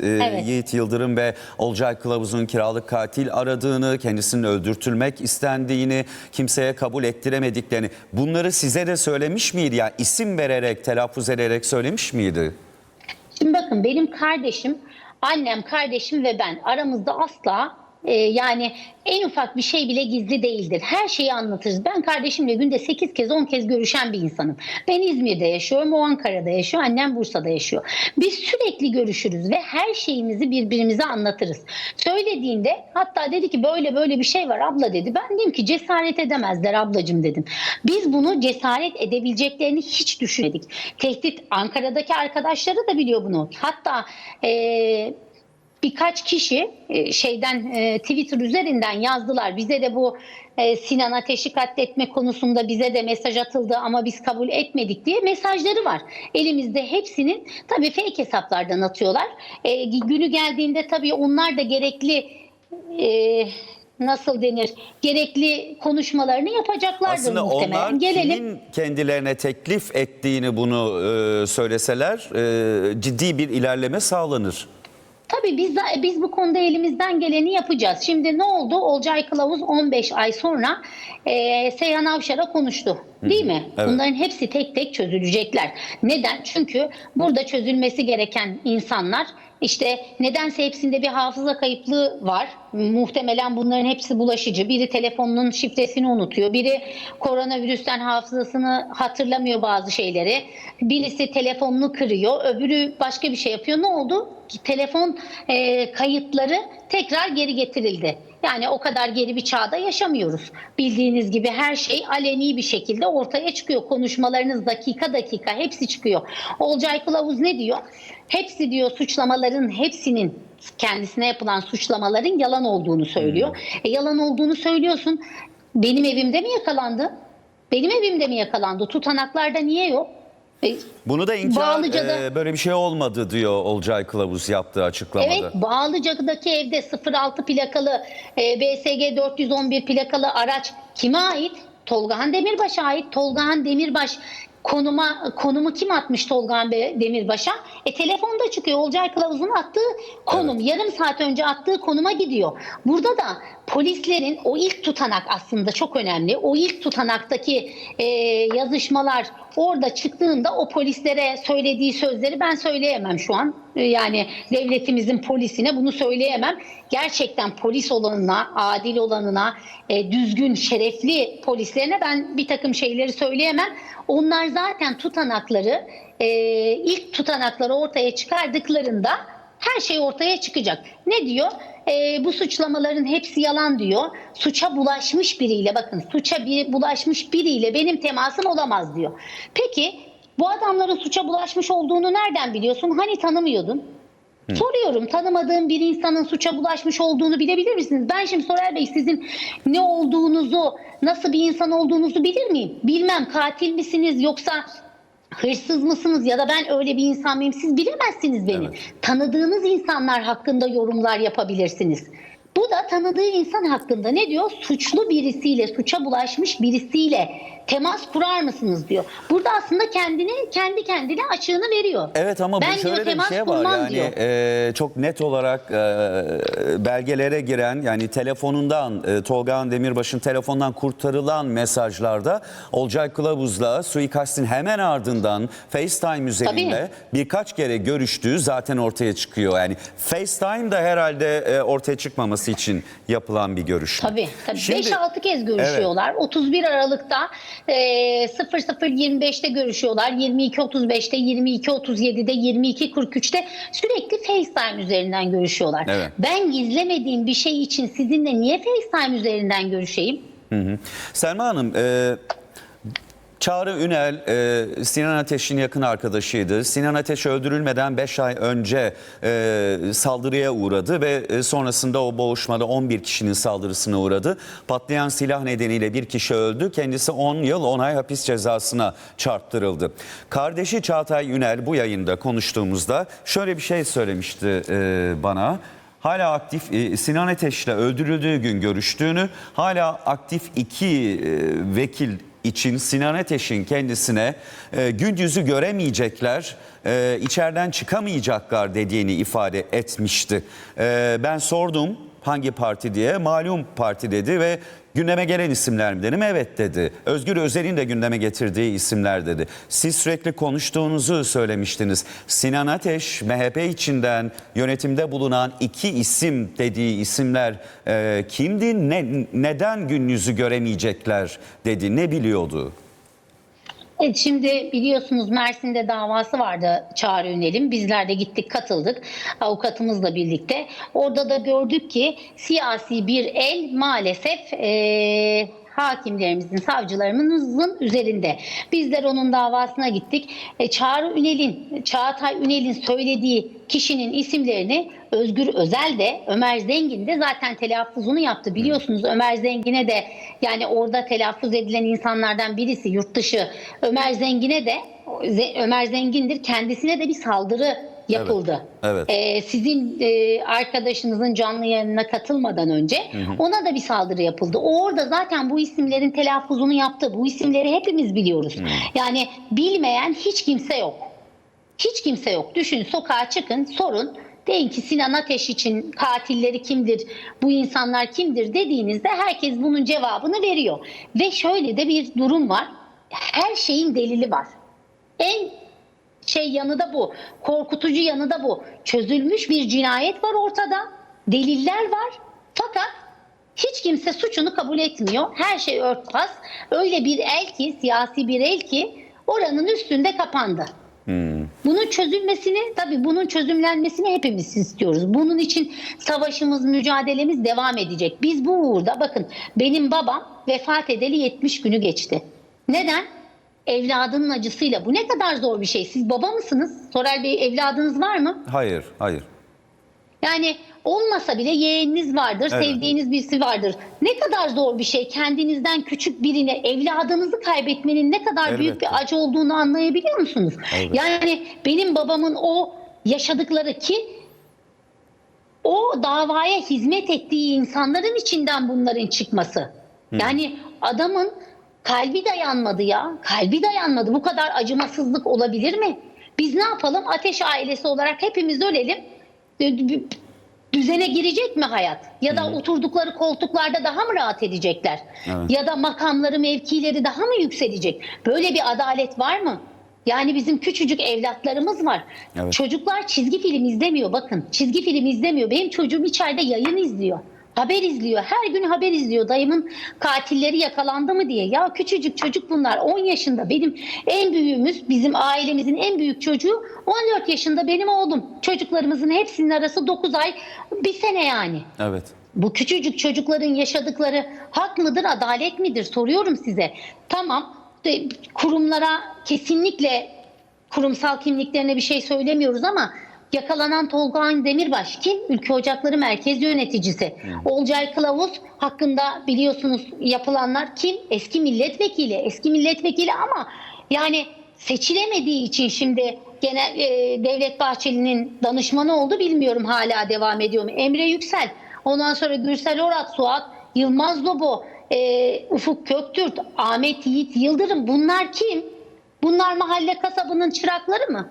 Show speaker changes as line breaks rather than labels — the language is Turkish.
E,
Evet.
Yiğit Yıldırım ve Olcay Kılavuz'un kiralık katil aradığını, kendisinin öldürtülmek istendiğini, kimseye kabul ettiremediklerini bunları size de söylemiş miydi? Yani isim vererek, telaffuz ederek söylemiş miydi?
Şimdi bakın benim kardeşim, annem, kardeşim ve ben aramızda asla e, yani en ufak bir şey bile gizli değildir. Her şeyi anlatırız. Ben kardeşimle günde 8 kez 10 kez görüşen bir insanım. Ben İzmir'de yaşıyorum, o Ankara'da yaşıyor, annem Bursa'da yaşıyor. Biz sürekli görüşürüz ve her şeyimizi birbirimize anlatırız. Söylediğinde hatta dedi ki böyle böyle bir şey var abla dedi. Ben dedim ki cesaret edemezler ablacığım dedim. Biz bunu cesaret edebileceklerini hiç düşünmedik. Tehdit Ankara'daki arkadaşları da biliyor bunu. Hatta eee birkaç kişi e, şeyden e, Twitter üzerinden yazdılar. Bize de bu e, Sinan Ateş'i katletme konusunda bize de mesaj atıldı ama biz kabul etmedik diye mesajları var. Elimizde hepsinin tabii fake hesaplardan atıyorlar. Günü geldiğinde tabii onlar da gerekli nasıl denir gerekli konuşmalarını yapacaklardır
Aslında
muhtemelen.
onlar
Gelelim.
kimin kendilerine teklif ettiğini bunu e, söyleseler e, ciddi bir ilerleme sağlanır.
Tabii biz biz bu konuda elimizden geleni yapacağız. Şimdi ne oldu? Olcay Kılavuz 15 ay sonra e, Seyhan Avşar'a konuştu. Değil mi?
Evet.
Bunların hepsi tek tek çözülecekler. Neden? Çünkü burada çözülmesi gereken insanlar işte nedense hepsinde bir hafıza kayıplığı var. Muhtemelen bunların hepsi bulaşıcı. Biri telefonunun şifresini unutuyor. Biri koronavirüsten hafızasını hatırlamıyor bazı şeyleri. Birisi telefonunu kırıyor. Öbürü başka bir şey yapıyor. Ne oldu? Telefon e, kayıtları tekrar geri getirildi. Yani o kadar geri bir çağda yaşamıyoruz. Bildiğiniz gibi her şey aleni bir şekilde ortaya çıkıyor. Konuşmalarınız dakika dakika hepsi çıkıyor. Olcay Kılavuz ne diyor? Hepsi diyor suçlamaların hepsinin kendisine yapılan suçlamaların yalan olduğunu söylüyor. E, yalan olduğunu söylüyorsun. Benim evimde mi yakalandı? Benim evimde mi yakalandı? Tutanaklarda niye yok? E,
Bunu da inkar
Bağlıca'da-
e, böyle bir şey olmadı diyor Olcay Kılavuz yaptığı açıklamada.
Evet Bağlıca'daki evde 06 plakalı e, BSG 411 plakalı araç kime ait? Tolgahan Demirbaş'a ait. Tolgahan Demirbaş konuma konumu kim atmış Tolgahan Be- Demirbaş'a? E telefonda çıkıyor. Olcay Kılavuz'un attığı konum. Yarım saat önce attığı konuma gidiyor. Burada da polislerin o ilk tutanak aslında çok önemli. O ilk tutanaktaki e, yazışmalar orada çıktığında o polislere söylediği sözleri ben söyleyemem şu an. E, Yani devletimizin polisine bunu söyleyemem. Gerçekten polis olanına, adil olanına, e, düzgün, şerefli polislerine ben bir takım şeyleri söyleyemem. Onlar zaten tutanakları, e, ilk tutanakları ortaya çıkardıklarında her şey ortaya çıkacak. Ne diyor? Ee, bu suçlamaların hepsi yalan diyor. Suça bulaşmış biriyle bakın suça bir, bulaşmış biriyle benim temasım olamaz diyor. Peki bu adamların suça bulaşmış olduğunu nereden biliyorsun? Hani tanımıyordun? Soruyorum tanımadığım bir insanın suça bulaşmış olduğunu bilebilir misiniz? Ben şimdi Sorer Bey sizin ne olduğunuzu, nasıl bir insan olduğunuzu bilir miyim? Bilmem katil misiniz yoksa hırsız mısınız ya da ben öyle bir insan mıyım siz bilemezsiniz beni.
Evet.
Tanıdığınız insanlar hakkında yorumlar yapabilirsiniz. Bu da tanıdığı insan hakkında ne diyor? Suçlu birisiyle, suça bulaşmış birisiyle temas kurar mısınız diyor. Burada aslında kendini kendi kendine açığını veriyor.
Evet ama
ben
bu şöyle
diyor,
bir şey var yani
diyor.
e, çok net olarak e, belgelere giren yani telefonundan e, Tolgahan Demirbaş'ın telefondan kurtarılan mesajlarda Olcay Kılavuz'la suikastin hemen ardından FaceTime üzerinde birkaç kere görüştüğü zaten ortaya çıkıyor. Yani FaceTime da herhalde e, ortaya çıkmaması için yapılan bir görüşme.
Tabii. tabii.
Şimdi-
5-6 kez görüşüyorlar. 31 Aralık'ta e, 00.25'te görüşüyorlar. 22.35'te, 22.37'de, 22.43'te sürekli FaceTime üzerinden görüşüyorlar.
Evet.
Ben gizlemediğim bir şey için sizinle niye FaceTime üzerinden görüşeyim?
Selma Hanım, e, Çağrı Ünel, e, Sinan Ateş'in yakın arkadaşıydı. Sinan Ateş öldürülmeden 5 ay önce e, saldırıya uğradı ve e, sonrasında o boğuşmada 11 kişinin saldırısına uğradı. Patlayan silah nedeniyle bir kişi öldü. Kendisi 10 yıl 10 ay hapis cezasına çarptırıldı. Kardeşi Çağatay Ünel bu yayında konuştuğumuzda şöyle bir şey söylemişti e, bana hala aktif e, Sinan Ateş'le öldürüldüğü gün görüştüğünü, hala aktif iki e, vekil için Sinan Ateş'in kendisine e, gün yüzü göremeyecekler, e, içeriden çıkamayacaklar dediğini ifade etmişti. E, ben sordum hangi parti diye malum parti dedi ve gündeme gelen isimler mi dedim evet dedi. Özgür Özel'in de gündeme getirdiği isimler dedi. Siz sürekli konuştuğunuzu söylemiştiniz. Sinan Ateş MHP içinden yönetimde bulunan iki isim dediği isimler e, kimdi? Ne, neden gün yüzü göremeyecekler dedi. Ne biliyordu?
Evet, şimdi biliyorsunuz Mersin'de davası vardı Çağrı Ünel'in. Bizler de gittik katıldık avukatımızla birlikte. Orada da gördük ki siyasi bir el maalesef eee, hakimlerimizin, savcılarımızın üzerinde. Bizler onun davasına gittik. E, Çağrı Ünel'in, Çağatay Ünel'in söylediği kişinin isimlerini Özgür Özel de Ömer Zengin de zaten telaffuzunu yaptı. Biliyorsunuz Ömer Zengin'e de yani orada telaffuz edilen insanlardan birisi yurt dışı Ömer Zengin'e de Ömer Zengin'dir kendisine de bir saldırı yapıldı.
evet.
Ee, sizin e, arkadaşınızın canlı yayınına katılmadan önce ona da bir saldırı yapıldı. O orada zaten bu isimlerin telaffuzunu yaptı. Bu isimleri hepimiz biliyoruz. Yani bilmeyen hiç kimse yok. Hiç kimse yok. Düşün sokağa çıkın sorun. Deyin ki Sinan Ateş için katilleri kimdir, bu insanlar kimdir dediğinizde herkes bunun cevabını veriyor. Ve şöyle de bir durum var. Her şeyin delili var. En şey yanı da bu. Korkutucu yanı da bu. Çözülmüş bir cinayet var ortada. Deliller var. Fakat hiç kimse suçunu kabul etmiyor. Her şey örtbas. Öyle bir el ki, siyasi bir el ki oranın üstünde kapandı. Bunun çözülmesini, tabii bunun çözümlenmesini hepimiz istiyoruz. Bunun için savaşımız, mücadelemiz devam edecek. Biz bu uğurda bakın benim babam vefat edeli 70 günü geçti. Neden? Evladının acısıyla. Bu ne kadar zor bir şey. Siz baba mısınız? Soral Bey evladınız var mı?
Hayır, hayır.
Yani olmasa bile yeğeniniz vardır,
Evet.
sevdiğiniz birisi vardır. Ne kadar zor bir şey kendinizden küçük birine evladınızı kaybetmenin ne kadar büyük
Elbette.
bir acı olduğunu anlayabiliyor musunuz?
Elbette.
Yani benim babamın o yaşadıkları ki o davaya hizmet ettiği insanların içinden bunların çıkması. Yani adamın kalbi dayanmadı ya. Kalbi dayanmadı. Bu kadar acımasızlık olabilir mi? Biz ne yapalım? Ateş ailesi olarak hepimiz ölelim. Dü- Düzene girecek mi hayat? Ya da oturdukları koltuklarda daha mı rahat edecekler?
Evet.
Ya da makamları, mevkileri daha mı yükselecek? Böyle bir adalet var mı? Yani bizim küçücük evlatlarımız var.
Evet.
Çocuklar çizgi film izlemiyor bakın. Çizgi film izlemiyor. Benim çocuğum içeride yayın izliyor. Haber izliyor. Her gün haber izliyor. Dayımın katilleri yakalandı mı diye. Ya küçücük çocuk bunlar. 10 yaşında. Benim en büyüğümüz, bizim ailemizin en büyük çocuğu 14 yaşında benim oğlum. Çocuklarımızın hepsinin arası 9 ay, bir sene yani.
Evet.
Bu küçücük çocukların yaşadıkları hak mıdır, adalet midir soruyorum size. Tamam, kurumlara kesinlikle kurumsal kimliklerine bir şey söylemiyoruz ama yakalanan Tolga Demirbaş kim? Ülke Ocakları Merkez Yöneticisi. Olcay Kılavuz hakkında biliyorsunuz yapılanlar kim? Eski milletvekili. Eski milletvekili ama yani seçilemediği için şimdi genel e, Devlet Bahçeli'nin danışmanı oldu bilmiyorum hala devam ediyor mu? Emre Yüksel, ondan sonra Gürsel Orat, Suat Yılmaz Lobo, e, Ufuk Köktürk, Ahmet Yiğit Yıldırım bunlar kim? Bunlar mahalle kasabının çırakları mı?